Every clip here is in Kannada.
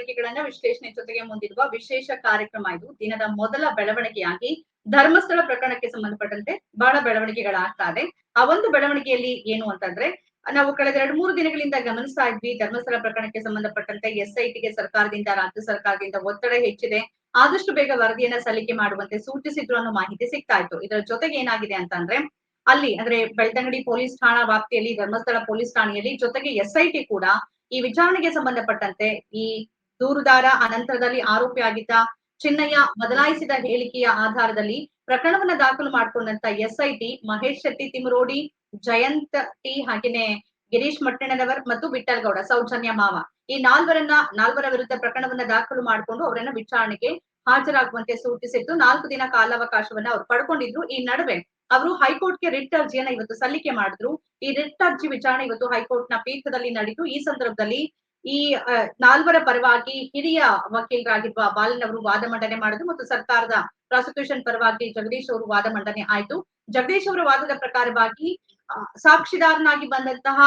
ಬೆಳವಣಿಗೆಗಳನ್ನ ವಿಶ್ಲೇಷಣೆ ಜೊತೆಗೆ ಮುಂದಿರುವ ವಿಶೇಷ ಕಾರ್ಯಕ್ರಮ ಇದು. ದಿನದ ಮೊದಲ ಬೆಳವಣಿಗೆಯಾಗಿ ಧರ್ಮಸ್ಥಳ ಪ್ರಕರಣಕ್ಕೆ ಸಂಬಂಧಪಟ್ಟಂತೆ ಬಹಳ ಬೆಳವಣಿಗೆಗಳಾಗ್ತಾ ಇದೆ. ಆ ಒಂದು ಬೆಳವಣಿಗೆಯಲ್ಲಿ ಏನು ಅಂತಂದ್ರೆ ನಾವು ಕಳೆದ ಎರಡು ಮೂರು ದಿನಗಳಿಂದ ಗಮನಿಸ್ತಾ ಇದ್ವಿ, ಧರ್ಮಸ್ಥಳ ಪ್ರಕರಣಕ್ಕೆ ಸಂಬಂಧಪಟ್ಟಂತೆ ಎಸ್ಐಟಿಗೆ ಸರ್ಕಾರದಿಂದ, ರಾಜ್ಯ ಸರ್ಕಾರದಿಂದ ಒತ್ತಡ ಹೆಚ್ಚಿದೆ. ಆದಷ್ಟು ಬೇಗ ವರದಿಯನ್ನ ಸಲ್ಲಿಕೆ ಮಾಡುವಂತೆ ಸೂಚಿಸಿದ್ರು ಅನ್ನೋ ಮಾಹಿತಿ ಸಿಗ್ತಾ ಇತ್ತು. ಇದರ ಜೊತೆಗೆ ಏನಾಗಿದೆ ಅಂತಂದ್ರೆ ಅಲ್ಲಿ ಅಂದ್ರೆ ಬೆಳ್ತಂಗಡಿ ಪೊಲೀಸ್ ಠಾಣಾ ವ್ಯಾಪ್ತಿಯಲ್ಲಿ, ಧರ್ಮಸ್ಥಳ ಪೊಲೀಸ್ ಠಾಣೆಯಲ್ಲಿ ಜೊತೆಗೆ ಎಸ್ಐಟಿ ಕೂಡ ಈ ವಿಚಾರಣೆಗೆ ಸಂಬಂಧಪಟ್ಟಂತೆ ಈ ದೂರುದಾರ ಅನಂತರದಲ್ಲಿ ಆರೋಪಿಯಾಗಿದ್ದ ಚಿನ್ನಯ್ಯ ಬದಲಾಯಿಸಿದ ಹೇಳಿಕೆಯ ಆಧಾರದಲ್ಲಿ ಪ್ರಕರಣವನ್ನ ದಾಖಲು ಮಾಡಿಕೊಂಡಂತ ಎಸ್ಐಟಿ ಮಹೇಶ್ ಶೆಟ್ಟಿ ತಿಮರೋಡಿ ಜಯಂತ್ ಟಿ ಹಾಗೇನೆ ಗಿರೀಶ್ ಮಟ್ಟಣ್ಣನವರ್ ಮತ್ತು ವಿಠಲ್ ಗೌಡ ಸೌಜನ್ಯ ಮಾವ. ಈ ನಾಲ್ವರನ್ನ, ನಾಲ್ವರ ವಿರುದ್ಧ ಪ್ರಕರಣವನ್ನ ದಾಖಲು ಮಾಡಿಕೊಂಡು ಅವರನ್ನ ವಿಚಾರಣೆಗೆ ಹಾಜರಾಗುವಂತೆ ಸೂಚಿಸಿದ್ದು ನಾಲ್ಕು ದಿನ ಕಾಲಾವಕಾಶವನ್ನ ಅವ್ರು ಪಡ್ಕೊಂಡಿದ್ರು. ಈ ನಡುವೆ ಅವರು ಹೈಕೋರ್ಟ್ಗೆ ರಿಟ್ ಅರ್ಜಿಯನ್ನ ಇವತ್ತು ಸಲ್ಲಿಕೆ ಮಾಡಿದ್ರು. ಈ ರಿಟ್ ಅರ್ಜಿ ವಿಚಾರಣೆ ಇವತ್ತು ಹೈಕೋರ್ಟ್ನ ಪೀಠದಲ್ಲಿ ನಡೆದು ಈ ಸಂದರ್ಭದಲ್ಲಿ ಈ ನಾಲ್ವರ ಪರವಾಗಿ ಹಿರಿಯ ವಕೀಲರಾಗಿರುವ ಬಾಲನ್ ಅವರು ವಾದ ಮಂಡನೆ ಮಾಡಿದ್ರು ಮತ್ತು ಸರ್ಕಾರದ ಪ್ರಾಸಿಕ್ಯೂಷನ್ ಪರವಾಗಿ ಜಗದೀಶ್ ಅವರು ವಾದ ಮಂಡನೆ ಆಯ್ತು. ಜಗದೀಶ್ ಅವರ ವಾದದ ಪ್ರಕಾರವಾಗಿ ಸಾಕ್ಷಿದಾರನಾಗಿ ಬಂದಂತಹ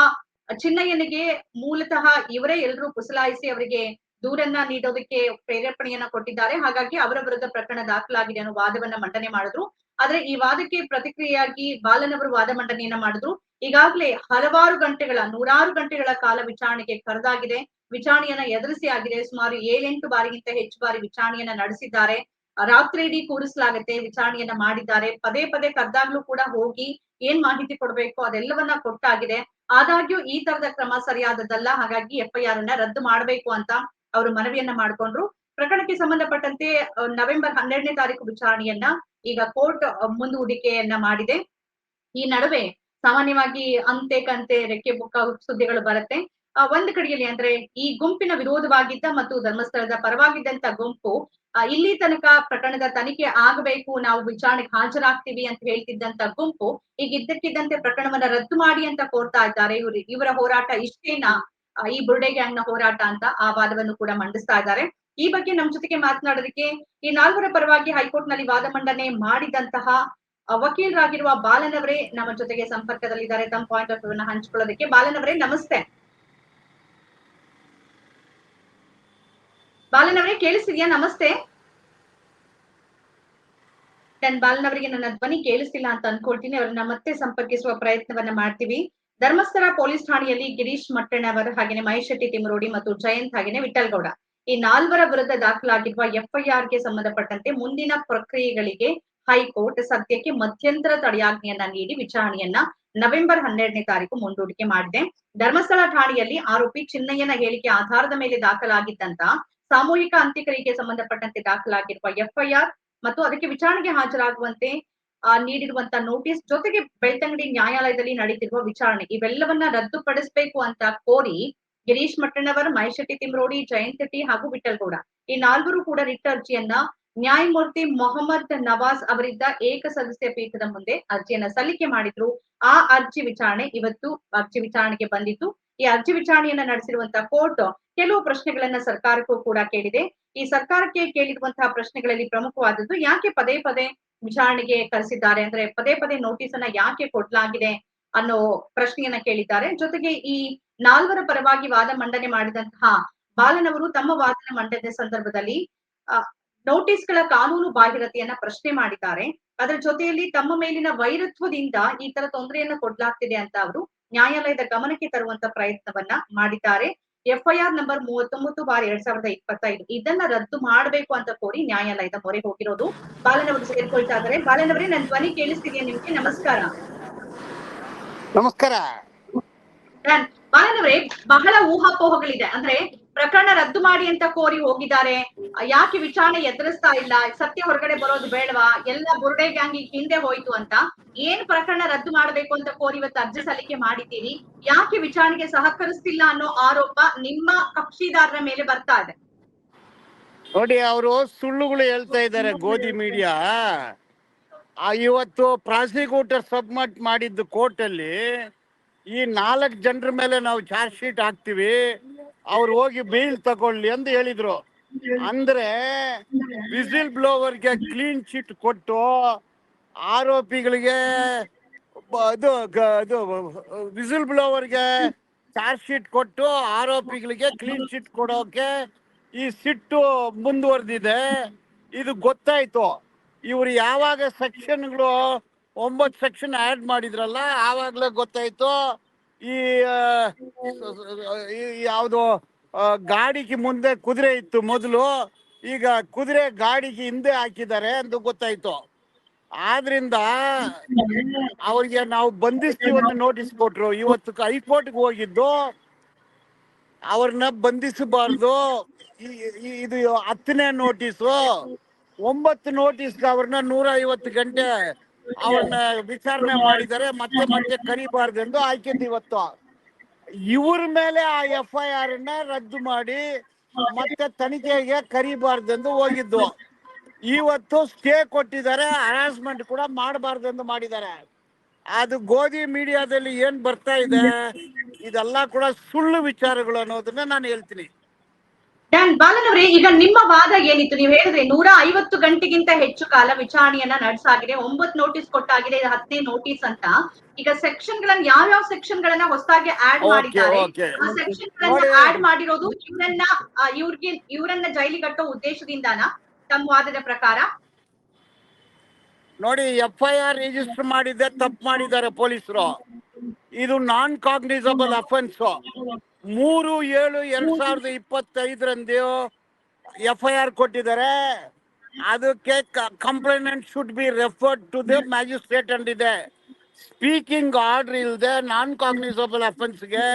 ಚಿನ್ನಯ್ಯನಿಗೆ ಮೂಲತಃ ಇವರೇ ಎಲ್ಲರೂ ಪುಸಲಾಯಿಸಿ ಅವರಿಗೆ ದೂರನ್ನ ನೀಡೋದಕ್ಕೆ ಪ್ರೇರೇಪಣೆಯನ್ನ ಕೊಟ್ಟಿದ್ದಾರೆ. ಹಾಗಾಗಿ ಅವರ ವಿರುದ್ಧ ಪ್ರಕರಣ ದಾಖಲಾಗಿದೆ ಅನ್ನೋ ವಾದವನ್ನ ಮಂಡನೆ ಮಾಡಿದ್ರು. ಆದ್ರೆ ಈ ವಾದಕ್ಕೆ ಪ್ರತಿಕ್ರಿಯೆಯಾಗಿ ಬಾಲನ್ ಅವರು ವಾದ ಮಂಡನೆಯನ್ನ ಮಾಡಿದ್ರು. ಈಗಾಗಲೇ ಹಲವಾರು ಗಂಟೆಗಳ, ನೂರಾರು ಗಂಟೆಗಳ ಕಾಲ ವಿಚಾರಣೆಗೆ ಕರೆದಾಗಿದೆ. ವಿಚಾರಣೆಯನ್ನ ಎದುರಿಸಿ ಆಗಿದೆ ಸುಮಾರು ಏಳೆಂಟು ಬಾರಿಗಿಂತ ಹೆಚ್ಚು ಬಾರಿ ವಿಚಾರಣೆಯನ್ನ ನಡೆಸಿದ್ದಾರೆ. ರಾತ್ರಿ ಇಡೀ ಕೂರಿಸಲಾಗುತ್ತೆ, ವಿಚಾರಣೆಯನ್ನ ಮಾಡಿದ್ದಾರೆ. ಪದೇ ಪದೇ ಕರೆದಾಗ್ಲೂ ಕೂಡ ಹೋಗಿ ಏನ್ ಮಾಹಿತಿ ಕೊಡ್ಬೇಕು ಅದೆಲ್ಲವನ್ನ ಕೊಟ್ಟಾಗಿದೆ. ಆದಾಗ್ಯೂ ಈ ತರದ ಕ್ರಮ ಸರಿಯಾದದ್ದಲ್ಲ. ಹಾಗಾಗಿ ಎಫ್ಐಆರ್ ಅನ್ನ ರದ್ದು ಮಾಡಬೇಕು ಅಂತ ಅವರು ಮನವಿಯನ್ನ ಮಾಡ್ಕೊಂಡ್ರು. ಪ್ರಕರಣಕ್ಕೆ ಸಂಬಂಧಪಟ್ಟಂತೆ ನವೆಂಬರ್ ಹನ್ನೆರಡನೇ ತಾರೀಕು ವಿಚಾರಣೆಯನ್ನ ಈಗ ಕೋರ್ಟ್ ಮುಂದೂಡಿಕೆಯನ್ನ ಮಾಡಿದೆ. ಈ ನಡುವೆ ಸಾಮಾನ್ಯವಾಗಿ ಅಂತೆ ಕಂತೆ ರೆಕ್ಕೆ ಬುಕ್ಕ ಸುದ್ದಿಗಳು ಬರುತ್ತೆ. ಒಂದ್ ಕಡೆಯಲ್ಲಿ ಅಂದ್ರೆ ಈ ಗುಂಪಿನ ವಿರೋಧವಾಗಿದ್ದ ಮತ್ತು ಧರ್ಮಸ್ಥಳದ ಪರವಾಗಿದ್ದಂತ ಗುಂಪು ಇಲ್ಲಿ ತನಕ ಪ್ರಕರಣದ ತನಿಖೆ ಆಗಬೇಕು, ನಾವು ವಿಚಾರಣೆಗೆ ಹಾಜರಾಗ್ತೀವಿ ಅಂತ ಹೇಳ್ತಿದ್ದಂತ ಗುಂಪು, ಈಗ ಇದ್ದಕ್ಕಿದ್ದಂತೆ ಪ್ರಕರಣವನ್ನ ರದ್ದು ಮಾಡಿ ಅಂತ ಕೋರ್ತಾ ಇದ್ದಾರೆ. ಇವರು, ಇವರ ಹೋರಾಟ ಇಷ್ಟೇನಾ? ಈ ಬುರ್ಡೆ ಗ್ಯಾಂಗ್ನ ಹೋರಾಟ ಅಂತ ಆ ವಾದವನ್ನು ಕೂಡ ಮಂಡಿಸ್ತಾ ಇದ್ದಾರೆ. ಈ ಬಗ್ಗೆ ನಮ್ ಜೊತೆಗೆ ಮಾತನಾಡೋದಕ್ಕೆ ಈ ನಾಲ್ವರ ಪರವಾಗಿ ಹೈಕೋರ್ಟ್ನಲ್ಲಿ ವಾದ ಮಂಡನೆ ಮಾಡಿದಂತಹ ವಕೀಲರಾಗಿರುವ ಬಾಲನ್ ಅವರೇ ನಮ್ಮ ಜೊತೆಗೆ ಸಂಪರ್ಕದಲ್ಲಿದ್ದಾರೆ. ತಮ್ಮ ಪಾಯಿಂಟ್ ಆಫ್ ವ್ಯೂ ಹಂಚಿಕೊಳ್ಳೋದಕ್ಕೆ ಬಾಲನ್ ಅವರೇ ನಮಸ್ತೆ. ಬಾಲನ್ ಅವರೇ ಕೇಳಿಸ್ತಿದ್ಯಾ? ನಮಸ್ತೆ. ನನ್ ಬಾಲನ್ ಅವರಿಗೆ ನನ್ನ ಧ್ವನಿ ಕೇಳಿಸ್ತಿಲ್ಲ ಅಂತ ಅನ್ಕೊಳ್ತೀನಿ. ಅವ್ರನ್ನ ಮತ್ತೆ ಸಂಪರ್ಕಿಸುವ ಪ್ರಯತ್ನವನ್ನ ಮಾಡ್ತೀವಿ. ಧರ್ಮಸ್ಥಳ ಪೊಲೀಸ್ ಠಾಣೆಯಲ್ಲಿ ಗಿರೀಶ್ ಮಟ್ಟಣ್ಣವರ್ ಹಾಗೇನೆ ಮಹೇಶ್ ಶೆಟ್ಟಿ ತಿಮರೋಡಿ ಮತ್ತು ಜಯಂತ್ ಹಾಗೇನೆ ವಿಠಲ್ ಗೌಡ ಈ ನಾಲ್ವರ ವಿರುದ್ಧ ದಾಖಲಾಗಿರುವ ಎಫ್ಐಆರ್ಗೆ ಸಂಬಂಧಪಟ್ಟಂತೆ ಮುಂದಿನ ಪ್ರಕ್ರಿಯೆಗಳಿಗೆ ಹೈಕೋರ್ಟ್ ಸದ್ಯಕ್ಕೆ ಮಧ್ಯಂತರ ತಡೆಯಾಜ್ಞೆಯನ್ನ ನೀಡಿ ವಿಚಾರಣೆಯನ್ನ ನವೆಂಬರ್ ಹನ್ನೆರಡನೇ ತಾರೀಕು ಮುಂದೂಡಿಕೆ ಮಾಡಿದೆ. ಧರ್ಮಸ್ಥಳ ಠಾಣೆಯಲ್ಲಿ ಆರೋಪಿ ಚಿನ್ನಯ್ಯನ ಹೇಳಿಕೆ ಆಧಾರದ ಮೇಲೆ ದಾಖಲಾಗಿದ್ದಂತ ಸಾಮೂಹಿಕ ಅಂತ್ಯಕ್ರಿಯೆಗೆ ಸಂಬಂಧಪಟ್ಟಂತೆ ದಾಖಲಾಗಿರುವ ಎಫ್ಐಆರ್ ಮತ್ತು ಅದಕ್ಕೆ ವಿಚಾರಣೆಗೆ ಹಾಜರಾಗುವಂತೆ ನೀಡಿರುವಂತ ನೋಟಿಸ್ ಜೊತೆಗೆ ಬೆಳ್ತಂಗಡಿ ನ್ಯಾಯಾಲಯದಲ್ಲಿ ನಡೆಯುತ್ತಿರುವ ವಿಚಾರಣೆ ಇವೆಲ್ಲವನ್ನ ರದ್ದುಪಡಿಸಬೇಕು ಅಂತ ಕೋರಿ ಗಿರೀಶ್ ಮಟ್ಟಣ್ಣವರ್ ಮಹೇಶ್ ಶೆಟ್ಟಿ ತಿಮ್ರೋಡಿ, ಜಯಂತ್ ಶೆಟ್ಟಿ ಹಾಗೂ ವಿಠಲ್ಗೌಡ ಈ ನಾಲ್ವರು ಕೂಡ ರಿಟ್ ಅರ್ಜಿಯನ್ನ ನ್ಯಾಯಮೂರ್ತಿ ಮೊಹಮ್ಮದ್ ನವಾಜ್ ಅವರಿದ್ದ ಏಕ ಸದಸ್ಯ ಪೀಠದ ಮುಂದೆ ಅರ್ಜಿಯನ್ನ ಸಲ್ಲಿಕೆ ಮಾಡಿದ್ರು. ಆ ಅರ್ಜಿ ವಿಚಾರಣೆ ಇವತ್ತು ಅರ್ಜಿ ವಿಚಾರಣೆಗೆ ಬಂದಿತ್ತು ಈ ಅರ್ಜಿ ವಿಚಾರಣೆಯನ್ನ ನಡೆಸಿರುವಂತಹ ಕೋರ್ಟ್ ಕೆಲವು ಪ್ರಶ್ನೆಗಳನ್ನ ಸರ್ಕಾರಕ್ಕೂ ಕೂಡ ಕೇಳಿದೆ. ಈ ಸರ್ಕಾರಕ್ಕೆ ಕೇಳಿರುವಂತಹ ಪ್ರಶ್ನೆಗಳಲ್ಲಿ ಪ್ರಮುಖವಾದದ್ದು ಯಾಕೆ ಪದೇ ಪದೇ ವಿಚಾರಣೆಗೆ ಕರೆಸಿದ್ದಾರೆ? ಅಂದ್ರೆ ಪದೇ ಪದೇ ನೋಟಿಸ್ ಅನ್ನ ಯಾಕೆ ಕೊಡ್ಲಾಗಿದೆ ಅನ್ನೋ ಪ್ರಶ್ನೆಯನ್ನ ಕೇಳಿದ್ದಾರೆ. ಜೊತೆಗೆ ಈ ನಾಲ್ವರ ಪರವಾಗಿ ವಾದ ಮಂಡನೆ ಮಾಡಿದಂತಹ ಬಾಲನವರು ತಮ್ಮ ವಾದನ ಮಂಡನೆ ಸಂದರ್ಭದಲ್ಲಿ ಆ, ನೋಟಿಸ್ಗಳ ಕಾನೂನು ಬಾಹಿರತೆಯನ್ನ ಪ್ರಶ್ನೆ ಮಾಡಿದ್ದಾರೆ. ಅದರ ಜೊತೆಯಲ್ಲಿ ತಮ್ಮ ಮೇಲಿನ ವೈರತ್ವದಿಂದ ಈ ತರ ತೊಂದರೆಯನ್ನ ಕೊಡ್ಲಾಗ್ತಿದೆ ಅಂತ ಅವರು ನ್ಯಾಯಾಲಯದ ಗಮನಕ್ಕೆ ತರುವಂತ ಪ್ರಯತ್ನವನ್ನ ಮಾಡಿದ್ದಾರೆ. ಎಫ್ಐಆರ್ ನಂಬರ್ ಮೂವತ್ತೊಂಬತ್ತು ಬಾರ್ ಎರಡ್ ಸಾವಿರದ ಇಪ್ಪತ್ತೈದು ಇದನ್ನ ರದ್ದು ಮಾಡಬೇಕು ಅಂತ ಕೋರಿ ನ್ಯಾಯಾಲಯದ ಮೊರೆ ಹೋಗಿರೋದು. ಬಾಲನವರು ಸೇರ್ಕೊಳ್ತಾ ಇದ್ದಾರೆ. ಬಾಲನವರೇ ನನ್ನ ಧ್ವನಿ ಕೇಳಿಸ್ತಿದೆಯಾ ನಿಮ್ಗೆ? ನಮಸ್ಕಾರ. ನಮಸ್ಕಾರ. ಬಾಲನವರೇ ಬಹಳ ಊಹಾಪೋಹಗಳಿದೆ. ಅಂದ್ರೆ ಪ್ರಕರಣ ರದ್ದು ಮಾಡಿ ಅಂತ ಕೋರಿ ಹೋಗಿದ್ದಾರೆ. ಯಾಕೆ ವಿಚಾರಣೆ ಎದುರಿಸ್ತಾ ಇಲ್ಲ? ಸತ್ಯ ಹೊರಗಡೆ ಬರೋದು ಬೇಡವಾ? ಎಲ್ಲ ಬುರುಡೆ ಗ್ಯಾಂಗ್ ಹಿಂದೆ ಹೋಯ್ತು ಅಂತ ಏನ್ ಪ್ರಕರಣ ರದ್ದು ಮಾಡಬೇಕು ಅಂತ ಕೋರಿ ಇವತ್ತು ಅರ್ಜಿ ಸಲ್ಲಿಕೆ ಮಾಡಿದ್ದೀರಿ? ಯಾಕೆ ವಿಚಾರಣೆಗೆ ಸಹಕರಿಸ್ತಿಲ್ಲ ಅನ್ನೋ ಆರೋಪ ನಿಮ್ಮ ಕಕ್ಷಿದಾರರ ಮೇಲೆ ಬರ್ತಾ ಇದೆ. ನೋಡಿ, ಅವರು ಸುಳ್ಳುಗಳು ಹೇಳ್ತಾ ಇದ್ದಾರೆ ಗೋಧಿ ಮೀಡಿಯಾ ಇವತ್ತು ಪ್ರಾಸಿಕ್ಯೂಟರ್ ಸಬ್ಮಿಟ್ ಮಾಡಿದ್ದು ಕೋರ್ಟ್ ಅಲ್ಲಿ ಈ ನಾಲ್ಕು ಜನರ ಮೇಲೆ ನಾವು ಚಾರ್ಜ್ ಶೀಟ್ ಹಾಕ್ತಿವಿ, ಅವ್ರು ಹೋಗಿ ಬೇಲ್ ತಗೊಳ್ಳಿ ಅಂತ ಹೇಳಿದ್ರು. ಅಂದ್ರೆ ವಿಸಿಲ್ ಬ್ಲೋವರ್ಗೆ ಕ್ಲೀನ್ ಶೀಟ್ ಕೊಟ್ಟು ಆರೋಪಿಗಳಿಗೆ ಅದು ಅದು ವಿಸಿಲ್ ಬ್ಲೋವರ್ಗೆ ಚಾರ್ಜ್ ಶೀಟ್ ಕೊಟ್ಟು ಆರೋಪಿಗಳಿಗೆ ಕ್ಲೀನ್ ಶೀಟ್ ಕೊಡೋಕೆ ಈ ಸಿಟ್ಟು ಮುಂದುವರೆದಿದೆ. ಇದು ಗೊತ್ತಾಯ್ತು. ಇವ್ರು ಯಾವಾಗ ಸೆಕ್ಷನ್ಗಳು ಒಂಬತ್ತು ಸೆಕ್ಷನ್ ಆ್ಯಡ್ ಮಾಡಿದ್ರಲ್ಲ, ಆವಾಗಲೇ ಗೊತ್ತಾಯ್ತು. ಈ ಯಾವುದು ಗಾಡಿಗೆ ಮುಂದೆ ಕುದುರೆ ಇತ್ತು ಮೊದಲು. ಈಗ ಕುದುರೆ ಗಾಡಿಗೆ ಹಿಂದೆ ಹಾಕಿದ್ದಾರೆ ಅಂತ ಗೊತ್ತಾಯ್ತು. ಆದ್ರಿಂದ ಅವ್ರಿಗೆ ನಾವು ಬಂಧಿಸ್ತೀವಿ ಅಂತ ನೋಟಿಸ್ ಕೊಟ್ರು. ಇವತ್ತು ಹೈಕೋರ್ಟ್ಗೆ ಹೋಗಿದ್ದು. ಅವ್ರನ್ನ ಬಂಧಿಸಬಾರ್ದು. ಇದು ಹತ್ತನೇ ನೋಟಿಸು ಒಂಬತ್ತು ನೋಟಿಸ್ ಅವ್ರನ್ನ ನೂರ ಐವತ್ತು ಗಂಟೆ ಅವ್ರನ್ನ ವಿಚಾರಣೆ ಮಾಡಿದರೆ ಮತ್ತೆ ಮತ್ತೆ ಕರಿಬಾರ್ದೆಂದು ಹಾಕಿದ್ದು ಇವತ್ತು. ಇವ್ರ ಮೇಲೆ ಆ ಎಫ್ ಐ ಆರ್ನ ರದ್ದು ಮಾಡಿ ಮತ್ತೆ ತನಿಖೆಗೆ ಕರಿಬಾರ್ದೆಂದು ಹೋಗಿದ್ದು. ಇವತ್ತು ಸ್ಟೇ ಕೊಟ್ಟಿದ್ದಾರೆ ಹರಾಸ್ಮೆಂಟ್ ಕೂಡ ಮಾಡಬಾರ್ದೆಂದು ಮಾಡಿದ್ದಾರೆ. ಅದು ಗೋಧಿ ಮೀಡಿಯಾದಲ್ಲಿ ಏನ್ ಬರ್ತಾ ಇದೆ, ಇದೆಲ್ಲ ಕೂಡ ಸುಳ್ಳು ವಿಚಾರಗಳು ಅನ್ನೋದನ್ನ ನಾನು ಹೇಳ್ತೀನಿ. ಡ್ಯಾನ್ ಬಾಲನ್ ಅವರೇ ಈಗ ನಿಮ್ಮ ವಾದ ಏನಿತ್ತು? ನೀವು ಹೇಳಿದ್ರೆ ನೂರ ಐವತ್ತು ಗಂಟೆಗಿಂತ ಹೆಚ್ಚು ಕಾಲ ವಿಚಾರಣೆಯನ್ನ ನಡೆಸಾಗಿದೆ. ಒಂಬತ್ತು ನೋಟಿಸ್ ಕೊಟ್ಟಾಗಿದೆ. ಹತ್ತನೇ ನೋಟಿಸ್ ಅಂತ. ಈಗ ಸೆಕ್ಷನ್ ಗಳನ್ನ ಯಾವ ಯಾವ ಸೆಕ್ಷನ್ ಗಳನ್ನ ಹೊಸದಾಗಿ ಆಡ್ ಮಾಡಿದ್ದಾರೆ? ಆ ಸೆಕ್ಷನ್ ಗಳನ್ನ. ಆಡ್ ಮಾಡಿರೋದು ಇವರನ್ನ ಇವ್ರಿಗೆ ಇವರನ್ನ ಜೈಲಿಗಟ್ಟೋ ಉದ್ದೇಶದಿಂದಾನ ತಮ್ಮ ವಾದದ ಪ್ರಕಾರ? ನೋಡಿ ಎಫ್ ಐ ಆರ್ ರಿಜಿಸ್ಟರ್ ಮಾಡಿದ್ದೆ ತಪ್ಪು ಮಾಡಿದ್ದಾರೆ ಪೊಲೀಸರು. ಇದು ನಾನ್ ಕಾಗ್ನಿಸಬಲ್ ಅಫೆನ್ಸ್ ಮೂರು ಏಳು ಎರಡ್ ಸಾವಿರದ ಇಪ್ಪತ್ತೈದರಂದು ಎಫ್ ಐ ಆರ್ ಕೊಟ್ಟಿದ್ದಾರೆ. ಅದಕ್ಕೆ complaint should be referred to the magistrate ಇದೆ. ಸ್ಪೀಕಿಂಗ್ ಆರ್ಡರ್ ಇಲ್ಲದೆ ನಾನ್ ಕಾಗ್ನಿಸಬಲ್ ಅಫೆನ್ಸ್ಗೆ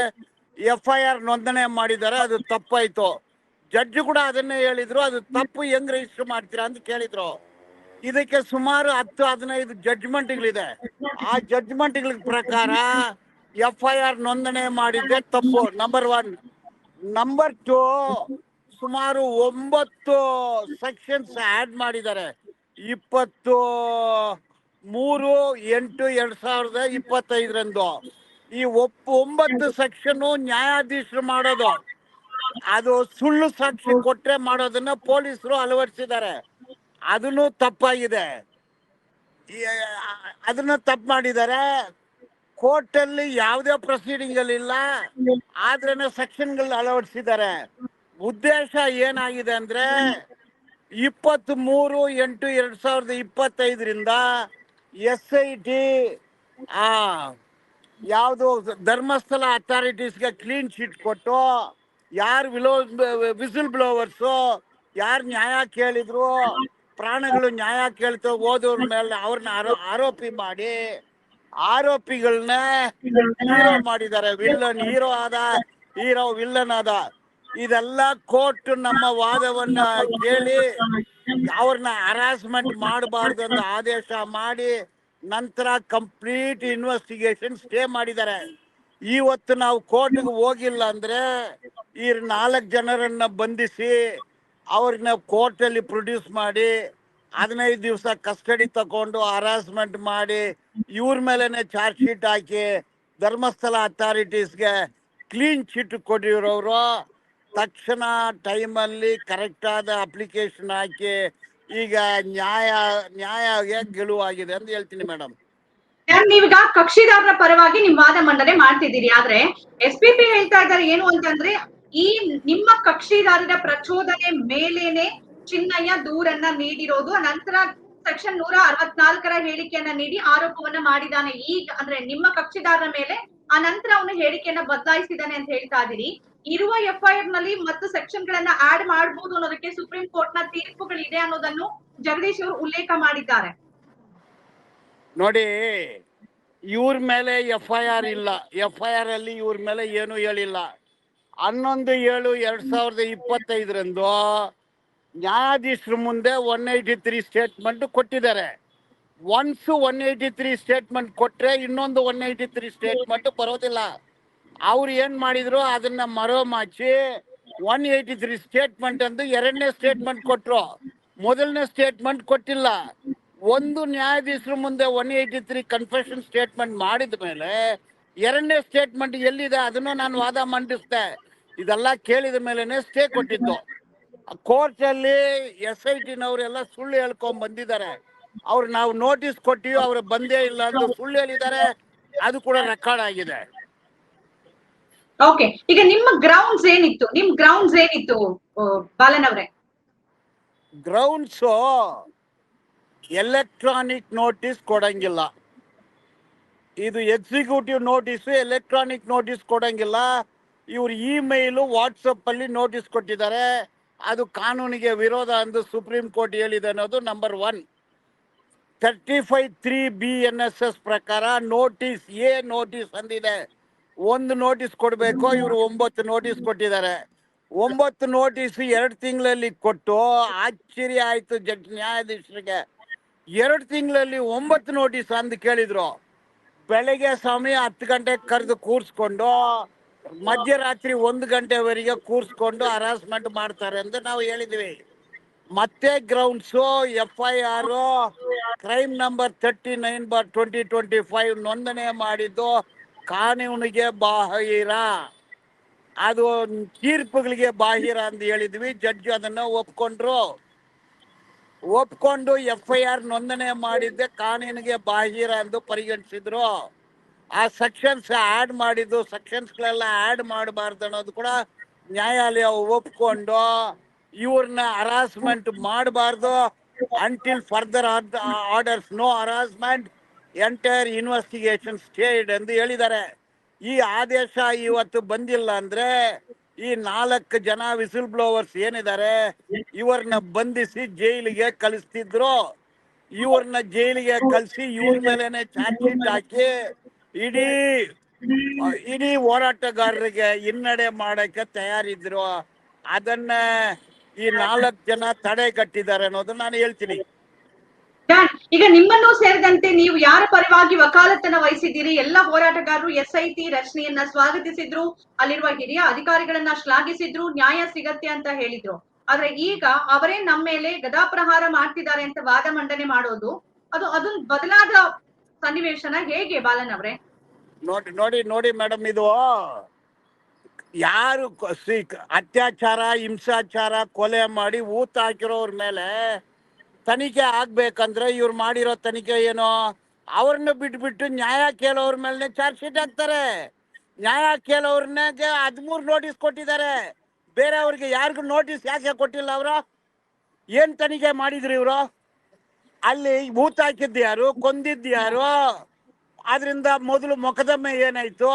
ಎಫ್ ಐ ಆರ್ ನೋಂದಣಿ ಮಾಡಿದ್ದಾರೆ. ಅದು ತಪ್ಪಾಯ್ತು. ಜಡ್ಜ್ ಕೂಡ ಅದನ್ನೇ ಹೇಳಿದ್ರು. ಅದು ತಪ್ಪು ಹೆಂಗ್ ರಿಜಿಸ್ಟರ್ ಮಾಡ್ತೀರಾ ಅಂತ ಕೇಳಿದ್ರು. ಇದಕ್ಕೆ ಸುಮಾರು ಹತ್ತು ಹದಿನೈದು ಜಡ್ಜ್ಮೆಂಟ್ಗಳಿದೆ ಆ ಜಡ್ಜ್ಮೆಂಟ್ಗಳ ಪ್ರಕಾರ ಎಫ್ ಐ ಆರ್ ನೋಂದಣಿ ಮಾಡಿದ್ದೆ ತಪ್ಪು. ನಂಬರ್ ಒನ್ ನಂಬರ್ ಟು ಸುಮಾರು ಒಂಬತ್ತು ಸೆಕ್ಷನ್ಸ್ ಆಡ್ ಮಾಡಿದ್ದಾರೆ. ಇಪ್ಪತ್ತು ಮೂರು, ಎಂಟು, ಎರಡ್ ಸಾವಿರದ ಇಪ್ಪತ್ತೈದರಂದು. ಈ ಒಪ್ಪು ಒಂಬತ್ತು ಸೆಕ್ಷನ್ ನ್ಯಾಯಾಧೀಶರು ಮಾಡೋದು. ಅದು ಸುಳ್ಳು ಸಾಕ್ಷಿ ಕೊಟ್ಟರೆ ಮಾಡೋದನ್ನ ಪೊಲೀಸರು ಅಳವಡಿಸಿದ್ದಾರೆ. ಅದನ್ನು ತಪ್ಪಾಗಿದೆ. ಅದನ್ನ ತಪ್ಪು ಮಾಡಿದ್ದಾರೆ. ಕೋರ್ಟಲ್ಲಿ ಯಾವುದೇ ಪ್ರೊಸೀಡಿಂಗ್ ಅಲ್ಲಿ ಇಲ್ಲ. ಆದ್ರೇನೆ ಸೆಕ್ಷನ್ಗಳು ಅಳವಡಿಸಿದ್ದಾರೆ. ಉದ್ದೇಶ ಏನಾಗಿದೆ ಅಂದ್ರೆ ಇಪ್ಪತ್ತ್ ಮೂರು ಎಂಟು ಎರಡ್ ಸಾವಿರದ ಇಪ್ಪತ್ತೈದರಿಂದ ಎಸ್ ಐ ಟಿ, ಆ, ಯಾವುದು ಧರ್ಮಸ್ಥಳ ಅಥಾರಿಟೀಸ್ಗೆ ಕ್ಲೀನ್ ಶೀಟ್ ಕೊಟ್ಟು ಯಾರು ವಿಲೋ ವಿಸಿಲ್ ಬ್ಲೋವರ್ಸು ಯಾರು ನ್ಯಾಯ ಕೇಳಿದ್ರು, ಪ್ರಾಣಗಳು ನ್ಯಾಯ ಕೇಳ್ತಾ ಹೋದವ್ರ ಮೇಲೆ ಅವ್ರನ್ನ ಆರೋ, ಆರೋಪಿ ಮಾಡಿ ಆರೋಪಿಗಳನ್ನ ಹೀರೋ ಮಾಡಿದ್ದಾರೆ. ವಿಲ್ಲನ್ ಹೀರೋ ಆದ ಹೀರೋ ವಿಲ್ಲನ್ ಆದ. ಇದೆಲ್ಲ ಕೋರ್ಟ್ ನಮ್ಮ ವಾದವನ್ನ ಕೇಳಿ ಅವ್ರನ್ನ ಹರಾಸ್ಮೆಂಟ್ ಮಾಡಬಾರ್ದು ಅಂತ ಆದೇಶ ಮಾಡಿ ನಂತರ ಕಂಪ್ಲೀಟ್ ಇನ್ವೆಸ್ಟಿಗೇಷನ್ ಸ್ಟೇ ಮಾಡಿದ್ದಾರೆ. ಇವತ್ತು ನಾವು ಕೋರ್ಟ್ಗೆ ಹೋಗಿಲ್ಲ ಅಂದ್ರೆ ಈ ನಾಲ್ಕು ಜನರನ್ನ ಬಂಧಿಸಿ ಅವ್ರನ್ನ ಕೋರ್ಟಲ್ಲಿ ಪ್ರೊಡ್ಯೂಸ್ ಮಾಡಿ ಹದಿನೈದು ದಿವಸ ಕಸ್ಟಡಿ ತಗೊಂಡು ಹರಾಸ್ಮೆಂಟ್ ಮಾಡಿ ಇವ್ರ ಮೇಲೆನೆ ಚಾರ್ಜ್ ಶೀಟ್ ಹಾಕಿ ಧರ್ಮಸ್ಥಳ ಅಥಾರಿಟೀಸ್ಗೆ ಕ್ಲೀನ್ ಚಿಟ್ ಕೊಟ್ಟಿರೋರು. ತಕ್ಷಣ ಟೈಮಲ್ಲಿ ಕರೆಕ್ಟ್ ಆದ ಅಪ್ಲಿಕೇಶನ್ ಹಾಕಿ ಈಗ ನ್ಯಾಯ ನ್ಯಾಯ ಗೆಲುವಾಗಿದೆ ಅಂತ ಹೇಳ್ತೀನಿ ಮೇಡಮ್ ನೀವೀಗ ಕಕ್ಷಿದಾರರ ಪರವಾಗಿ ನಿಮ್ ವಾದ ಮಂಡನೆ ಮಾಡ್ತಿದ್ದೀರಿ. ಆದ್ರೆ ಎಸ್ ಪಿ ಪಿ ಹೇಳ್ತಾ ಇದ್ದಾರೆ ಏನು ಅಂತಂದ್ರೆ ಈ ನಿಮ್ಮ ಕಕ್ಷಿದಾರರ ಪ್ರಚೋದನೆ ಮೇಲೇನೆ ಚಿನ್ನಯ್ಯ ದೂರನ್ನ ನೀಡಿರೋದು. ನಂತರ ಸೆಕ್ಷನ್ ನೂರ ಅರವತ್ನಾಲ್ಕರ ಹೇಳಿಕೆಯನ್ನ ನೀಡಿ ಆರೋಪವನ್ನ ಮಾಡಿದಾನೆ ಈಗ ಅಂದ್ರೆ ನಿಮ್ಮ ಕಕ್ಷಿದಾರರ ಮೇಲೆ ಆ ನಂತರ ಅವನು ಹೇಳಿಕೆಯನ್ನ ಬದಲಾಯಿಸಿದಾನೆ ಅಂತ ಹೇಳ್ತಾ ಇದ್ದೀರಿ. ಇರುವ ಎಫ್ಐಆರ್ನಲ್ಲಿ ಮತ್ತು ಸೆಕ್ಷನ್ ಗಳನ್ನ ಆಡ್ ಮಾಡಬಹುದು ಅನ್ನೋದಕ್ಕೆ ಸುಪ್ರೀಂ ಕೋರ್ಟ್ನ ತೀರ್ಪುಗಳಿದೆ ಅನ್ನೋದನ್ನು ಜಗದೀಶ್ ಅವರು ಉಲ್ಲೇಖ ಮಾಡಿದ್ದಾರೆ. ನೋಡಿ, ಇವ್ರ ಮೇಲೆ ಎಫ್ ಐ ಆರ್ ಇಲ್ಲ. ಎಫ್ ಐ ಆರ್ ಅಲ್ಲಿ ಇವ್ರ ಮೇಲೆ ಏನು ಹೇಳಿಲ್ಲ. ಹನ್ನೊಂದು ಏಳು ಎರಡ್ ಸಾವಿರದ ಇಪ್ಪತ್ತೈದರಂದು ನ್ಯಾಯಾಧೀಶರ ಮುಂದೆ ಒನ್ ಏಯ್ಟಿ ತ್ರೀ ಸ್ಟೇಟ್ಮೆಂಟ್ ಕೊಟ್ಟಿದ್ದಾರೆ. Once one eighty three statement ಕೊಟ್ಟರೆ ಇನ್ನೊಂದು ಒನ್ ಏಯ್ಟಿ ತ್ರೀ ಸ್ಟೇಟ್ಮೆಂಟ್ ಬರೋದಿಲ್ಲ. ಅವ್ರು ಏನ್ ಮಾಡಿದ್ರು? ಅದನ್ನ ಮರೋಮಾಚಿ ಒನ್ ಏಯ್ಟಿ ತ್ರೀ ಸ್ಟೇಟ್ಮೆಂಟ್ ಅಂದು ಎರಡನೇ ಸ್ಟೇಟ್ಮೆಂಟ್ ಕೊಟ್ಟರು ಮೊದಲನೇ ಸ್ಟೇಟ್ಮೆಂಟ್ ಕೊಟ್ಟಿಲ್ಲ. ಒಂದು ನ್ಯಾಯಾಧೀಶರ ಮುಂದೆ one eighty three confession statement ಮಾಡಿದ ಮೇಲೆ ಎರಡನೇ ಸ್ಟೇಟ್ಮೆಂಟ್ ಎಲ್ಲಿದೆ? ಅದನ್ನು ನಾನು ವಾದ ಮಂಡಿಸ್ದೆ. ಇದೆಲ್ಲ ಕೇಳಿದ ಮೇಲೆನೆ ಸ್ಟೇ ಕೊಟ್ಟಿದ್ದು. ಕೋರ್ಟ್ ಅಲ್ಲಿ ಎಸ್ ಐ ಟಿನವರೆಲ್ಲ ಸುಳ್ಳು ಹೇಳ್ಕೊಂಡ್ ಬಂದಿದ್ದಾರೆ. ಅವ್ರು ನಾವು ನೋಟಿಸ್ ಕೊಟ್ಟಿವಿ ಅವ್ರು ಬಂದೇ ಇಲ್ಲ ಅಂತ ಸುಳ್ಳು ಹೇಳಿದ್ದಾರೆ. ಅದು ಕೂಡ ರೆಕಾರ್ಡ್ ಆಗಿದೆ. ಓಕೆ ಈಗ ನಿಮ್ಮ ಗ್ರೌಂಡ್ಸ್ ಏನಿತ್ತು? ನಿಮ್ಮ ಗ್ರೌಂಡ್ಸ್ ಏನಿತ್ತು ಬಾಲನ್ ಅವರೇ? ಗ್ರೌಂಡ್ಸ್ ಎಲೆಕ್ಟ್ರಾನಿಕ್ ನೋಟಿಸ್ ಕೊಡಂಗಿಲ್ಲ. ಇದು ಎಕ್ಸಿಕ್ಯೂಟಿವ್ ನೋಟಿಸ್ ಎಲೆಕ್ಟ್ರಾನಿಕ್ ನೋಟಿಸ್ ಕೊಡಂಗಿಲ್ಲ. ಇವ್ರು ಇಮೇಲು ವಾಟ್ಸಪ್ ಅಲ್ಲಿ ನೋಟಿಸ್ ಕೊಟ್ಟಿದ್ದಾರೆ. ಅದು ಕಾನೂನಿಗೆ ವಿರೋಧ ಅಂದು ಸುಪ್ರೀಂ ಕೋರ್ಟ್ ಹೇಳಿದೆ ಅನ್ನೋದು number one thirty five three B N S S ಪ್ರಕಾರ ನೋಟಿಸ್ ಎ ನೋಟಿಸ್ ಅಂದಿದೆ. ಒಂದು ನೋಟಿಸ್ ಕೊಡಬೇಕು, ಇವರು ಒಂಬತ್ತು ನೋಟಿಸ್ ಕೊಟ್ಟಿದ್ದಾರೆ. ಒಂಬತ್ತು ನೋಟಿಸ್ ಎರಡು ತಿಂಗಳಲ್ಲಿ ಕೊಟ್ಟು ಆಶ್ಚರ್ಯ ಆಯಿತು ಜಡ್ ನ್ಯಾಯಾಧೀಶರಿಗೆ. ಎರಡು ತಿಂಗಳಲ್ಲಿ ಒಂಬತ್ತು ನೋಟಿಸ್ ಅಂದು ಕೇಳಿದ್ರು. ಬೆಳಗ್ಗೆ ಸಮಯ ಹತ್ತು ಗಂಟೆಗೆ ಕರೆದು ಕೂರಿಸ್ಕೊಂಡು ಮಧ್ಯರಾತ್ರಿ ಒಂದು ಗಂಟೆವರೆಗೆ ಕೂರಿಸ್ಕೊಂಡು ಹರಾಸ್ಮೆಂಟ್ ಮಾಡ್ತಾರೆ ಅಂತ ನಾವು ಹೇಳಿದ್ವಿ. ಮತ್ತೆ grounds F I R crime number thirty nine bar twenty twenty five ನೋಂದಣಿ ಮಾಡಿದ್ದು ಕಾನೂನಿಗೆ ಬಾಹಿರ. ಅದು ತೀರ್ಪುಗಳಿಗೆ ಬಾಹಿರ ಅಂತ ಹೇಳಿದ್ವಿ. ಜಡ್ಜ್ ಅದನ್ನ ಒಪ್ಕೊಂಡ್ರು. ಒಪ್ಕೊಂಡು ಎಫ್ ಐ ಆರ್ ನೋಂದಣಿ ಮಾಡಿದ್ದೆ. ಕಾನೂನಿಗೆ ಬಾಹಿರ ಎಂದು ಪರಿಗಣಿಸಿದ್ರು. ಆ ಸೆಕ್ಷನ್ಸ್ ಆಡ್ ಮಾಡಿದ್ದು ಸೆಕ್ಷನ್ಸ್ಗಳೆಲ್ಲ ಆಡ್ ಮಾಡಬಾರ್ದು ಅನ್ನೋದು ಕೂಡ ನ್ಯಾಯಾಲಯ ಒಪ್ಕೊಂಡು ಇವ್ರನ್ನ ಹರಾಸ್ಮೆಂಟ್ ಮಾಡಬಾರ್ದು until further orders no harassment entire investigation stayed ಎಂದು ಹೇಳಿದ್ದಾರೆ. ಈ ಆದೇಶ ಇವತ್ತು ಬಂದಿಲ್ಲ ಅಂದ್ರೆ ಈ ನಾಲ್ಕು ಜನ ವಿಸಿಲ್ ಬ್ಲೋವರ್ಸ್ ಏನಿದ್ದಾರೆ ಇವ್ರನ್ನ ಬಂಧಿಸಿ ಜೈಲಿಗೆ ಕಳಿಸ್ತಿದ್ರು. ಇವ್ರನ್ನ ಜೈಲಿಗೆ ಕಳಿಸಿ ಇವ್ರ ಮೇಲೆನೆ ಚಾರ್ಜ್ ಶೀಟ್ ಹಾಕಿ ಇಡೀ ಇಡೀ ಹೋರಾಟಗಾರರಿಗೆ ಹಿನ್ನಡೆ ಮಾಡಕ್ಕೆ ತಯಾರಿದ್ರು. ಅದನ್ನ ಈ ನಾಲ್ಕು ಜನ ತಡೆಗಟ್ಟಿದ್ದಾರೆ ಅನ್ನೋದು ನಾನು ಹೇಳ್ತೀನಿ. ಈಗ ನಿಮ್ಮನ್ನು ಸೇರಿದಂತೆ ನೀವು ಯಾರ ಪರವಾಗಿ ವಕಾಲತನ ವಹಿಸಿದ್ದೀರಿ? ಎಲ್ಲ ಹೋರಾಟಗಾರರು ಎಸ್ ಐ ಟಿ ರಶ್ಮಿಯನ್ನ ಸ್ವಾಗತಿಸಿದ್ರು. ಅಲ್ಲಿರುವ ಹಿರಿಯ ಅಧಿಕಾರಿಗಳನ್ನ ಶ್ಲಾಘಿಸಿದ್ರು. ನ್ಯಾಯ ಸಿಗತ್ತೆ ಅಂತ ಹೇಳಿದ್ರು. ಆದ್ರೆ ಈಗ ಅವರೇ ನಮ್ಮ ಮೇಲೆ ಗದಾಪ್ರಹಾರ ಮಾಡ್ತಿದ್ದಾರೆ ಅಂತ ವಾದ ಮಂಡನೆ ಮಾಡೋದು, ಅದು ಅದೊಂದು ಬದಲಾದ ಸನ್ನಿವೇಶನ ಹೇಗೆ ಬಾಲನ್ ಅವ್ರೆ ನೋಡಿ ನೋಡಿ ನೋಡಿ ಮೇಡಮ್, ಇದು ಯಾರು ಅತ್ಯಾಚಾರ, ಹಿಂಸಾಚಾರ, ಕೊಲೆ ಮಾಡಿ ಊತ ಹಾಕಿರೋರ್ ಮೇಲೆ ತನಿಖೆ ಆಗ್ಬೇಕಂದ್ರೆ ಇವ್ರು ಮಾಡಿರೋ ತನಿಖೆ ಏನು? ಅವ್ರನ್ನ ಬಿಟ್ಬಿಟ್ಟು ನ್ಯಾಯ ಕೇಳೋರ್ ಮೇಲೆ ಚಾರ್ಜ್ ಶೀಟ್ ಹಾಕ್ತಾರೆ. ನ್ಯಾಯ ಕೇಳೋರ್ನಾಗೆ ಹದಿಮೂರು ನೋಟಿಸ್ ಕೊಟ್ಟಿದ್ದಾರೆ. ಬೇರೆಯವ್ರಿಗೆ ಯಾರಿಗೂ ನೋಟಿಸ್ ಯಾಕೆ ಕೊಟ್ಟಿಲ್ಲ ಅವರು? ಏನ್ ತನಿಖೆ ಮಾಡಿದ್ರು ಇವರು? ಅಲ್ಲಿ ಊತ ಹಾಕಿದ್ದು ಯಾರು ಆದ್ರಿಂದ ಮೊದಲು ಮೊಕದ್ದಮೆ ಏನಾಯ್ತು?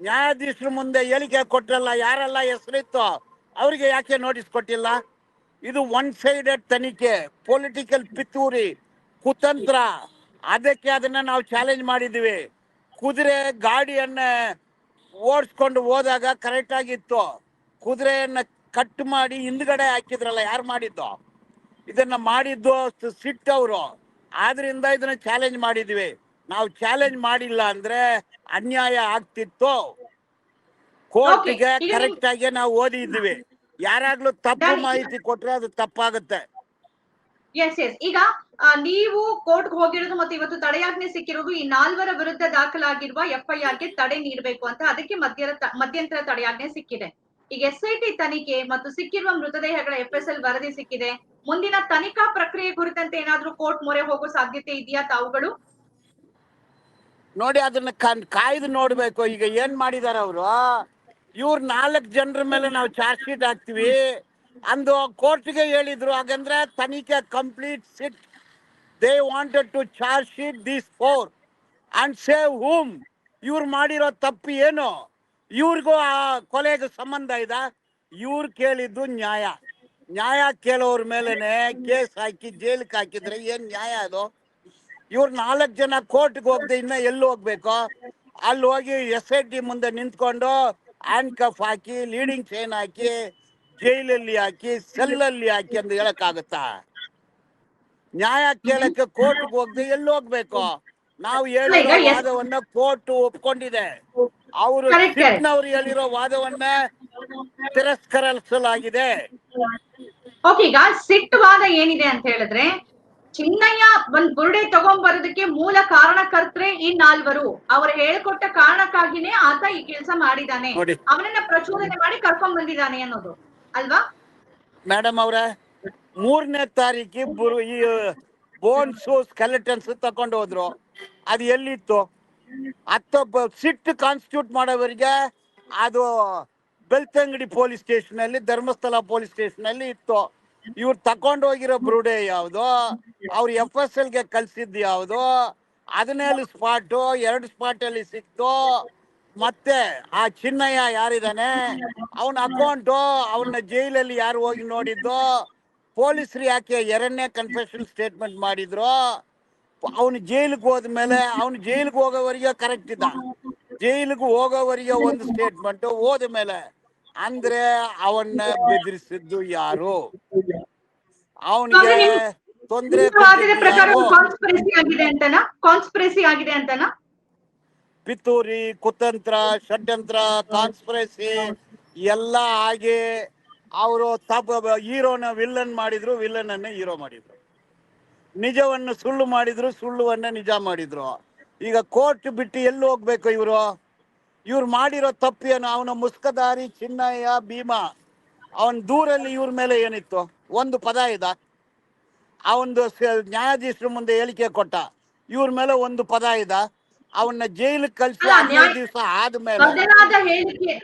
ನ್ಯಾಯಾಧೀಶರ ಮುಂದೆ ಹೇಳಿಕೆ ಕೊಟ್ರಲ್ಲ, ಯಾರೆಲ್ಲ ಹೆಸರಿತ್ತು? ಅವರಿಗೆ ಯಾಕೆ ನೋಟಿಸ್ ಕೊಟ್ಟಿಲ್ಲ? ಇದು ಒನ್ ಸೈಡೆಡ್ ತನಿಖೆ ಪೊಲಿಟಿಕಲ್ ಪಿತೂರಿ, ಕುತಂತ್ರ. ಅದಕ್ಕೆ ಅದನ್ನ ನಾವು ಚಾಲೆಂಜ್ ಮಾಡಿದ್ವಿ ಕುದುರೆ ಗಾಡಿಯನ್ನ ಓಡಿಸ್ಕೊಂಡು ಹೋದಾಗ ಕರೆಕ್ಟ್ ಆಗಿತ್ತು. ಕುದುರೆಯನ್ನ ಕಟ್ ಮಾಡಿ ಹಿಂದ್ಗಡೆ ಹಾಕಿದ್ರಲ್ಲ, ಯಾರು ಮಾಡಿದ್ದು? ಇದನ್ನ ಮಾಡಿದ್ದು ಸಿಟ್ಟವರು ಆದ್ರಿಂದ ಇದನ್ನ ಚಾಲೆಂಜ್ ಮಾಡಿದ್ವಿ. ನಾವು ಚಾಲೆಂಜ್ ಮಾಡಿಲ್ಲ ಅಂದ್ರೆ ಅನ್ಯಾಯ ಆಗ್ತಿತ್ತು. ಕೋರ್ಟ್ಗೆ ಕರೆಕ್ಟ್ ಆಗಿ ನಾವು ಓದಿದ್ವಿ. ಯಾರಾಗ್ಲೂ ತಪ್ಪು ಮಾಹಿತಿ ಕೊಟ್ರೆ ಅದು ತಪ್ಪಾಗುತ್ತೆ. ಎಸ್ ಎಸ್ ಈಗ ನೀವು ಕೋರ್ಟ್ ಹೋಗಿರೋದು ಮತ್ತೆ ಇವತ್ತು ತಡೆಯಾಜ್ಞೆ ಸಿಕ್ಕಿರೋದು ಈ ನಾಲ್ವರ ವಿರುದ್ಧ ದಾಖಲಾಗಿರುವ ಎಫ್ಐಆರ್ಗೆ ತಡೆ ನೀಡಬೇಕು ಅಂತ ಅದಕ್ಕೆ ಮಧ್ಯ ಮಧ್ಯಂತರ ತಡೆಯಾಜ್ಞೆ ಸಿಕ್ಕಿದೆ. ಈಗ ಎಸ್ ಐ ಟಿ ತನಿಖೆ ಮತ್ತು ಸಿಕ್ಕಿರುವ ಮೃತದೇಹಗಳ ಎಫ್ ಎಸ್ ಎಲ್ ವರದಿ ಸಿಕ್ಕಿದೆ. ಮುಂದಿನ ತನಿಖಾ ಪ್ರಕ್ರಿಯೆ ಕುರಿತಂತೆ ಏನಾದರೂ ಕೋರ್ಟ್ ಮೊರೆ ಹೋಗೋ ಸಾಧ್ಯತೆ ಇದೆಯಾ ತಾವುಗಳು? ನೋಡಿ, ಅದನ್ನ ಕಾಯ್ದು ನೋಡ್ಬೇಕು. ಈಗ ಏನ್ ಮಾಡಿದಾರ ಅವರು? ಇವ್ರ ನಾಲ್ಕು ಜನರ ಮೇಲೆ ನಾವು ಚಾರ್ಜ್ ಶೀಟ್ ಹಾಕ್ತಿವಿ. ಅಂದು ಕೋರ್ಟ್ಗೆ ಹೇಳಿದ್ರು, ಹಾಗಂದ್ರೆ ತನಿಖೆ complete SIT. They wanted to charge sheet this for and save whom ಇವ್ರು ಮಾಡಿರೋ ತಪ್ಪು ಏನು? ಇವ್ರಿಗೂ ಆ ಕೊಲೆಗೆ ಸಂಬಂಧ ಇದ? ಇವ್ರು ಕೇಳಿದ್ದು ನ್ಯಾಯ. ನ್ಯಾಯ ಕೇಳೋರ್ ಮೇಲೆನೆ ಕೇಸ್ ಹಾಕಿ ಜೈಲಿಗೆ ಹಾಕಿದ್ರೆ ಏನ್ ನ್ಯಾಯ ಅದು? ಇವ್ರು ನಾಲ್ಕು ಜನ ಕೋರ್ಟ್ಗೆ ಹೋಗದೆ ಇನ್ನ ಎಲ್ಲಿ ಹೋಗ್ಬೇಕು? ಅಲ್ಲಿ ಹೋಗಿ ಎಸ್ ಐ ಟಿ ಮುಂದೆ ನಿಂತ್ಕೊಂಡು ಹ್ಯಾಂಡ್ ಕಫ್ ಹಾಕಿ ಲೀಡಿಂಗ್ ಚೈನ್ ಹಾಕಿ ಜೈಲಲ್ಲಿ ಹಾಕಿ ಸೆಲ್ಲಲ್ಲಿ ಹಾಕಿ ಅಂತ ಹೇಳಕ್ಕಾಗತ್ತಾ? ನ್ಯಾಯ ಕೇಳಕ್ಕೆ ಕೋರ್ಟ್ಗೆ ಹೋಗದೆ ಎಲ್ಲಿ ಹೋಗ್ಬೇಕು? ನಾವು ಹೇಳಿರೋ ವಾದವನ್ನ ಕೋರ್ಟ್ ಒಪ್ಕೊಂಡಿದೆ. ಅವರು. ಹೇಳಿರೋ ವಾದವನ್ನ ತಿರಸ್ಕರಿಸಲಾಗಿದೆ. ಓಕೆ ಈಗ ಸಿಟ್ಟವಾದ ಏನಿದೆ ಅಂತ ಹೇಳಿದ್ರೆ ಚಿನ್ನಯ್ಯ ಒಂದ್ ಬುರುಡೆ ತಗೊಂಡ್ಬರೋದಕ್ಕೆ ಮೂಲ ಕಾರಣಕರ್ತರೆ ಈ ನಾಲ್ವರು. ಅವರು ಹೇಳ್ಕೊಟ್ಟ ಕಾರಣಕ್ಕಾಗಿನೇ ಆತ ಈ ಕೆಲಸ ಮಾಡಿದಾನೆ. ಅವನನ್ನ ಪ್ರಚೋದನೆ ಮಾಡಿ ಕರ್ಕೊಂಡ್ ಬಂದಿದ್ದಾನೆ ಅನ್ನೋದು. ಅಲ್ವಾ? ಮೇಡಮ್ ಅವ್ರ ಮೂರನೇ ತಾರೀಕಿ ಬುರು ಈ ಬೋನ್ಸು ಸ್ಕೆಲೆಟನ್ಸ್ ತಕೊಂಡು ಹೋದ್ರು. ಅದು ಎಲ್ಲಿತ್ತು? ಹತ್ತೊಬ್ಬ ಸಿಟ್ ಕಾನ್ಸ್ಟಿಟ್ಯೂಟ್ ಮಾಡೋವರಿಗೆ ಅದು ಬೆಳ್ತಂಗಡಿ ಪೊಲೀಸ್ ಸ್ಟೇಷನ್ ಅಲ್ಲಿ ಧರ್ಮಸ್ಥಳ ಪೊಲೀಸ್ ಸ್ಟೇಷನ್ ಅಲ್ಲಿ ಇತ್ತು. ಇವ್ರು ತಕೊಂಡ್ ಹೋಗಿರೋ ಬ್ರೂಡೆ ಯಾವ್ದು, ಅವ್ರ ಎಫ್ ಎಸ್ ಎಲ್ಗೆ ಕಲ್ಸಿದ್ದು ಯಾವ್ದು, ಹದಿನೇಳು ಸ್ಪಾಟ್, ಎರಡು ಸ್ಪಾಟ್ ಅಲ್ಲಿ ಸಿಕ್ತು. ಮತ್ತೆ ಆ ಚಿನ್ನಯ್ಯ ಯಾರಿದಾನೆ, ಅವನ ಅಕೌಂಟ್, ಅವನ ಜೈಲಲ್ಲಿ ಯಾರು ಹೋಗಿ ನೋಡಿದ್ದು, ಪೊಲೀಸರು ಯಾಕೆ ಎರಡನೇ ಕನ್ಫೆಷನ್ ಸ್ಟೇಟ್ಮೆಂಟ್ ಮಾಡಿದ್ರು? ಅವನು ಜೈಲಿಗೆ ಹೋದ್ಮೇಲೆ, ಅವನು ಜೈಲಿಗೆ ಹೋಗೋವರೆಗೆ ಕರೆಕ್ಟ್ ಇದ್ದ. ಜೈಲಿಗೆ ಹೋಗೋವರೆಗೆ ಒಂದು ಸ್ಟೇಟ್ಮೆಂಟ್ ಹೋದ ಮೇಲೆ ಅಂದ್ರೆ ಅವನ್ನ ಬೆದರಿಸಿದ್ದು ಯಾರು? ಅವನಿಗೆ ತೊಂದರೆ ಕಾನ್ಸ್ಪಿರಸಿ ಆಗಿದೆ ಅಂತನಾ? ಪಿತೂರಿ ಕುತಂತ್ರ ಷಡ್ಯಂತ್ರ ಕಾನ್ಸ್ಪಿರಸಿ ಎಲ್ಲ ಆಗಿ ಅವರು ತಪ್ಪ ಹೀರೋನ ವಿಲ್ಲನ್ ಮಾಡಿದ್ರು ವಿಲ್ಲನ್ ಅನ್ನ ಹೀರೋ ಮಾಡಿದ್ರು. ನಿಜವನ್ನು ಸುಳ್ಳು ಮಾಡಿದ್ರು ಸುಳ್ಳುವನ್ನ ನಿಜ ಮಾಡಿದ್ರು. ಈಗ ಕೋರ್ಟ್ ಬಿಟ್ಟು ಎಲ್ಲಿ ಹೋಗ್ಬೇಕು ಇವರು? ಇವ್ರು ಮಾಡಿರೋ ತಪ್ಪೇನು? ಅವನ ಮುಸ್ಕದಾರಿ ಚಿನ್ನಯ್ಯ ಭೀಮಾ ಅವನ್ ದೂರಲ್ಲಿ ಇವ್ರ ಮೇಲೆ ಏನಿತ್ತು? ಒಂದು ಪದ ಇದ. ಅವಂದು ನ್ಯಾಯಾಧೀಶರ ಮುಂದೆ ಹೇಳಿಕೆ ಕೊಟ್ಟ. ಇವ್ರ ಮೇಲೆ ಒಂದು ಪದ ಇದ. ಅವನ್ನ ಜೈಲಿಗೆ ಕಳ್ಸಿ ಹದಿನೈದು ದಿವಸ ಆದ್ಮೇಲೆ ಬದಲಾದ ಹೇಳಿಕೆ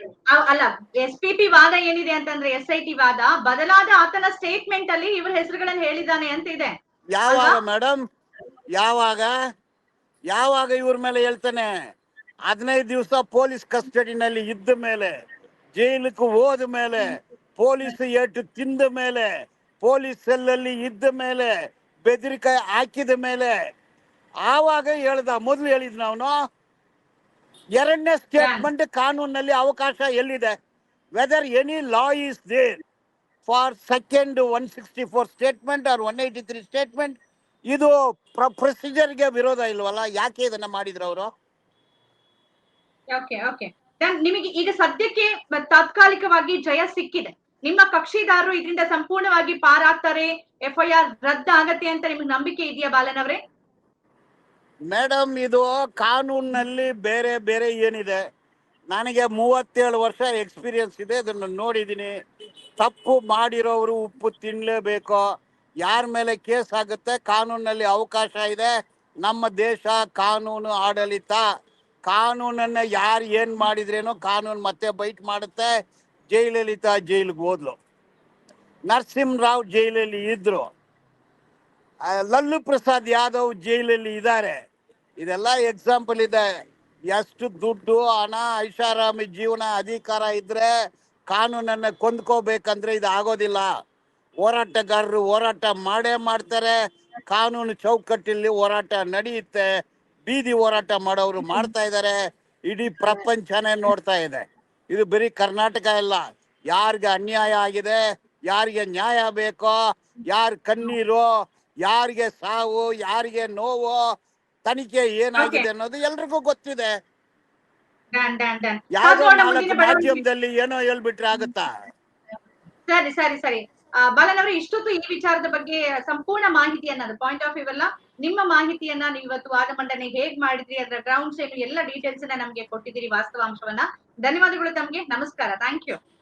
ಅಲ್ಲ ಎಸ್ ಪಿ ಪಿ ವಾದ ಏನಿದೆ ಅಂತಂದ್ರೆ ಎಸ್ ಐ ಟಿ ವಾದ ಬದಲಾದ ಆತನ ಸ್ಟೇಟ್ಮೆಂಟ್ ಅಲ್ಲಿ ಇವ್ರ ಹೆಸರುಗಳನ್ನ ಹೇಳಿದಾನೆ ಅಂತ ಇದೆ ಯಾವಾಗ? ಮೇಡಮ್ ಯಾವಾಗ? ಯಾವಾಗ ಇವ್ರ ಮೇಲೆ ಹೇಳ್ತಾನೆ? ಹದಿನೈದು ದಿವಸ ಪೊಲೀಸ್ ಕಸ್ಟಡಿನಲ್ಲಿ ಇದ್ದ ಮೇಲೆ ಜೈಲಿಗೆ ಹೋದ ಮೇಲೆ, ಪೊಲೀಸ್ ಏಟು ತಿಂದ ಮೇಲೆ, ಪೊಲೀಸ್ ಸೆಲ್ಲಲ್ಲಿ ಇದ್ದ ಮೇಲೆ, ಬೆದರಿಕೆ ಹಾಕಿದ ಮೇಲೆ, ಆವಾಗ ಹೇಳ್ದ, ಮೊದಲು ಹೇಳಿದ್ನ ಅವನು, ಎರಡನೇ ಸ್ಟೇಟ್ಮೆಂಟ್ ಕಾನೂನಲ್ಲಿ ಅವಕಾಶ ಎಲ್ಲಿದೆ? Whether any law is there for second one sixty four statement or one eighty three statement ಇದು ಪ್ರೊಸೀಜರ್ಗೆ ವಿರೋಧ ಇಲ್ವಲ್ಲ? ಯಾಕೆ ಇದನ್ನ ಮಾಡಿದ್ರು ಅವರು? ಓಕೆ ಓಕೆ ನಿಮಗೆ ಈಗ ಸದ್ಯಕ್ಕೆ ತಾತ್ಕಾಲಿಕವಾಗಿ ಜಯ ಸಿಕ್ಕಿದೆ. ನಿಮ್ಮ ಕಕ್ಷಿದಾರರು ಇದರಿಂದ ಸಂಪೂರ್ಣವಾಗಿ ಪಾರಾಗ್ತಾರೆ ಎಫ್ಐಆರ್ ರದ್ದು ಆಗತ್ತೆ ಅಂತ ನಿಮ್ಗೆ ನಂಬಿಕೆ ಇದೆಯಾ ಬಾಲನ್ ಅವರೇ? ಮೇಡಮ್ ಇದು ಕಾನೂನಿನಲ್ಲಿ ಬೇರೆ ಬೇರೆ ಏನಿದೆ? ನನಗೆ ಮೂವತ್ತೇಳು ವರ್ಷ ಎಕ್ಸ್ಪೀರಿಯನ್ಸ್ ಇದೆ, ಅದನ್ನು ನೋಡಿದ್ದೀನಿ. ತಪ್ಪು ಮಾಡಿರೋರು ಉಪ್ಪು ತಿನ್ನಲೇಬೇಕು ಯಾರ ಮೇಲೆ ಕೇಸ್ ಆಗುತ್ತೆ ಕಾನೂನಲ್ಲಿ ಅವಕಾಶ ಇದೆ. ನಮ್ಮ ದೇಶ ಕಾನೂನು ಆಡಳಿತ ಕಾನೂನನ್ನ ಯಾರು ಏನು ಮಾಡಿದ್ರೇನೋ ಕಾನೂನು ಮತ್ತೆ ಬೈಟ್ ಮಾಡುತ್ತೆ. ಜಯಲಲಿತಾ ಜೈಲಿಗೆ ಹೋದ್ಲು. ನರಸಿಂಹರಾವ್ ಜೈಲಲ್ಲಿ ಇದ್ರು. ಲಲ್ಲು ಪ್ರಸಾದ್ ಯಾದವ್ ಜೈಲಲ್ಲಿ ಇದ್ದಾರೆ ಇದೆಲ್ಲ ಎಕ್ಸಾಂಪಲ್ ಇದೆ. ಎಷ್ಟು ದುಡ್ಡು, ಹಣ, ಐಷಾರಾಮಿ ಜೀವನ ಅಧಿಕಾರ ಇದ್ರೆ ಕಾನೂನನ್ನ ಕೊಂದ್ಕೋಬೇಕಂದ್ರೆ ಇದು ಆಗೋದಿಲ್ಲ. ಹೋರಾಟಗಾರರು ಹೋರಾಟ ಮಾಡೇ ಮಾಡ್ತಾರೆ. ಕಾನೂನು ಚೌಕಟ್ಟಲ್ಲಿ ಹೋರಾಟ ನಡೆಯುತ್ತೆ. ಬೀದಿ ಹೋರಾಟ ಮಾಡೋರು ಮಾಡ್ತಾ ಇದ್ದಾರೆ ಇಡೀ ಪ್ರಪಂಚನೇ ನೋಡ್ತಾ ಇದೆ. ಇದು ಬರೀ ಕರ್ನಾಟಕ ಇಲ್ಲ ಯಾರಿಗೆ ಅನ್ಯಾಯ ಆಗಿದೆ ಯಾರಿಗೆ ನ್ಯಾಯ ಬೇಕೋ ಯಾರ ಕಣ್ಣೀರು ಯಾರಿಗೆ ಸಾವು ಯಾರಿಗೆ ನೋವು ತನಿಖೆ ಏನಾಗಿದೆ ಅನ್ನೋದು ಎಲ್ರಿಗೂ ಗೊತ್ತಿದೆ. ಬೆಳವಣಿಗೆ- ಮಾಧ್ಯಮದಲ್ಲಿ ಏನೋ ಹೇಳ್ಬಿಟ್ರೆ ಆಗುತ್ತಾ? ಸರಿ ಸರಿ ಸರಿ. ಬಾಲನ್ ಅವರು, ಇಷ್ಟೊತ್ತು ಈ ವಿಚಾರದ ಬಗ್ಗೆ ಸಂಪೂರ್ಣ ಮಾಹಿತಿಯನ್ನ ಪಾಯಿಂಟ್ ಆಫ್ ವ್ಯೂ ಎಲ್ಲ ನಿಮ್ಮ ಮಾಹಿತಿಯನ್ನ ನೀವು ಇವತ್ತು ವಾದ ಮಂಡನೆ ಹೇಗ್ ಮಾಡಿದ್ರಿ, ಅದರ ಗ್ರೌಂಡ್ಸ್ ಏನು, ಎಲ್ಲ ಡೀಟೇಲ್ಸ್ ನಮ್ಗೆ ಕೊಟ್ಟಿದ್ದೀರಿ ವಾಸ್ತವಾಂಶವನ್ನ. ಧನ್ಯವಾದಗಳು ತಮ್ಗೆ. ನಮಸ್ಕಾರ. Thank you